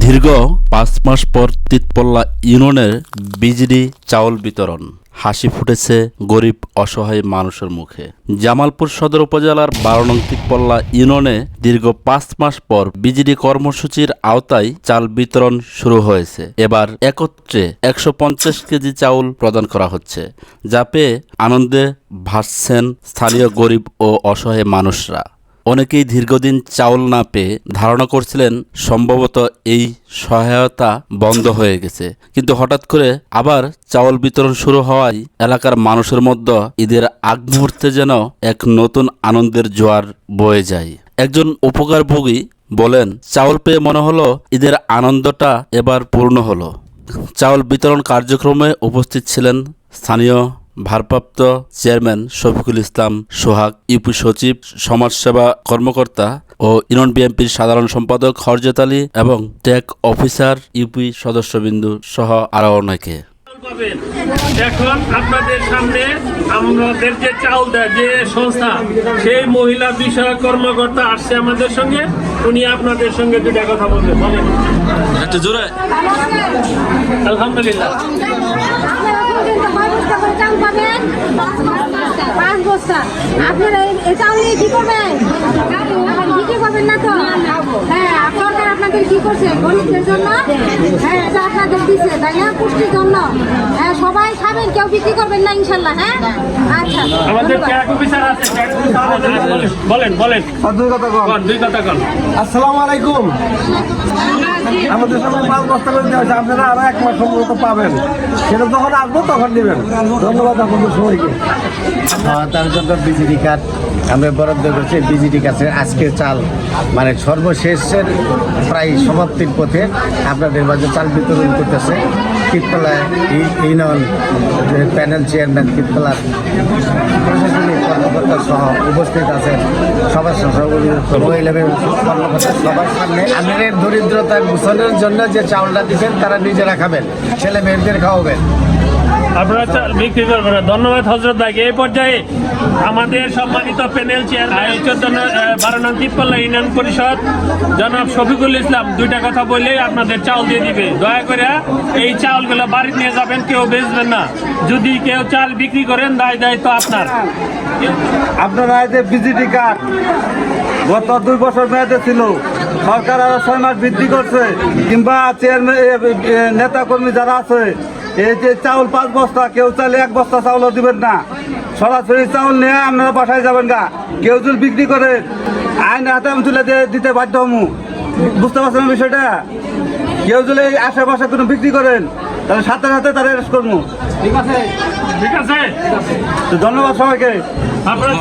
দীর্ঘ পাঁচ মাস পর তিতপল্লা ইউনিয়নের বিজলি চাউল বিতরণ। হাসি ফুটেছে গরিব, অসহায় মানুষের মুখে। জামালপুর সদর উপজেলার বারো নং তিতপল্লা ইউনিয়নে দীর্ঘ পাঁচ মাস পর বিজলি কর্মসূচির আওতায় চাল বিতরণ শুরু হয়েছে। এবার একত্রে একশো পঞ্চাশ কেজি চাউল প্রদান করা হচ্ছে, যা পেয়ে আনন্দে ভাসছেন স্থানীয় গরিব ও অসহায় মানুষরা। অনেকেই দীর্ঘদিন চাউল না পেয়ে ধারণা করছিলেন সম্ভবত এই সহায়তা বন্ধ হয়ে গেছে। কিন্তু হঠাৎ করে আবার চাউল বিতরণ শুরু হওয়ায় এলাকার মানুষের মধ্যে ঈদের আগ মুহূর্তে যেন এক নতুন আনন্দের জোয়ার বয়ে যায়। একজন উপকারভোগী বলেন, চাউল পেয়ে মনে হলো ঈদের আনন্দটা এবার পূর্ণ হলো। চাউল বিতরণ কার্যক্রমে উপস্থিত ছিলেন স্থানীয় ভারপ্রাপ্ত চেয়ারম্যান শফিকুল ইসলাম সোহাগ ইউপি সচিব সমাজসেবা কর্মকর্তা ও ইউনিয়ন বিএনপির সাধারণ সম্পাদক হরজত আলী এবং টেক অফিসার ইউপি সদস্যবিন্দু সহ আরও অনেকে। এখন আপনাদের সামনে আমাদের যে চাউল দেয় যে সংস্থা সেই মহিলা বিষয়ক কর্মকর্তা আসছে আমাদের সঙ্গে। উনি আপনাদের সঙ্গে দুটা কথা বলবেন। জোরে। আলহামদুলিল্লাহ। বস্তা পাবেন? পাঁচ বস্তা। আপনারা এই- চাউল নিয়ে কি করবেন? বিক্রি করবেন না তো? আপনাদের কি করছে? গরিবদের জন্য? হ্যাঁ এটা আপনাদের দিচ্ছে তাই না? পুষ্টির জন্য। হ্যাঁ সবাই খাবেন কেউ বিক্রি করবেন না ইনশাল্লাহ হ্যাঁ? আচ্ছা আমাদের। ট্যাগ অফিসার আছে ট্যাগ অফিসার বলেন, বলেন। বলেন দুই কথা কন, দুই কথা কন। আসসালামু আলাইকুম। আমাদের পাঁচ বস্তা করে দেওয়া হয়েছে আপনারা আরও এক মাস সম্ভবত পাবেন। সেটা যখন আসব তখন নেবেন ধন্যবাদ আপনাদের সবাইকে। তার জন্য বিজেডি কার্ড আমরা বরাদ্দ করছি বিজেডি কাছে আজকে চাল। মানে সর্বশেষের প্রায় সমাপ্তির পথে আপনাদের মাঝে চাল বিতরণ করতেছে। কীর্তলা ইউনিয়ন প্যানেল চেয়ারম্যান কীর্তলার প্রশাসনিক কর্মকর্তা সহ উপস্থিত আছেন। সবার সহ মহিলা এবং কর্মকর্তা সবার সামনে। আপনাদের দরিদ্রতা ঘোষণের জন্য যে চাউলটা দিচ্ছেন তারা নিজেরা খাবেন। ছেলে মেয়েদের খাওয়াবেন। আপনারা বিক্রি করবেন ধন্যবাদ হজরত ভাইকে। এই পর্যায়ে আমাদের সম্মানিত প্যানেল চেয়ারম্যান বারো নং তিপ্পাল্লা ইউনিয়ন পরিষদ, জনাব শফিকুল ইসলাম দুইটা কথা বললেই আপনাদের চাউল দিয়ে দিবে। দয়া করে এই চাউলগুলো বাড়ি নিয়ে যাবেন, কেউ বেচবেন না। যদি কেউ চাল বিক্রি করেন, দায় দায়িত্ব আপনার। আপনারা যে বিজিটি কার্ড গত দুই বছর মেয়াদে ছিল। সরকার আরও ছয় মাস বৃদ্ধি করছে, কিংবা চেয়ারম্যান নেতা কর্মী যারা আছে, এই যে চাউল পাঁচ বস্তা কেউ চাইলে এক বস্তা চাউলও দিবেন না। সরাসরি চাউল নিয়ে আপনারা বাসায় যাবেন গা। কেউ যদি বিক্রি করে আইন হাতে আমি তুলে দিতে বাধ্য হমু। বুঝতে পারছেন বিষয়টা? কেউ যদি এই আশেপাশে কোনো বিক্রি করেন তাহলে সাথে সাথে তারা অ্যারেস্ট করব ঠিক আছে ঠিক আছে। তো ধন্যবাদ সবাইকে। আপনারা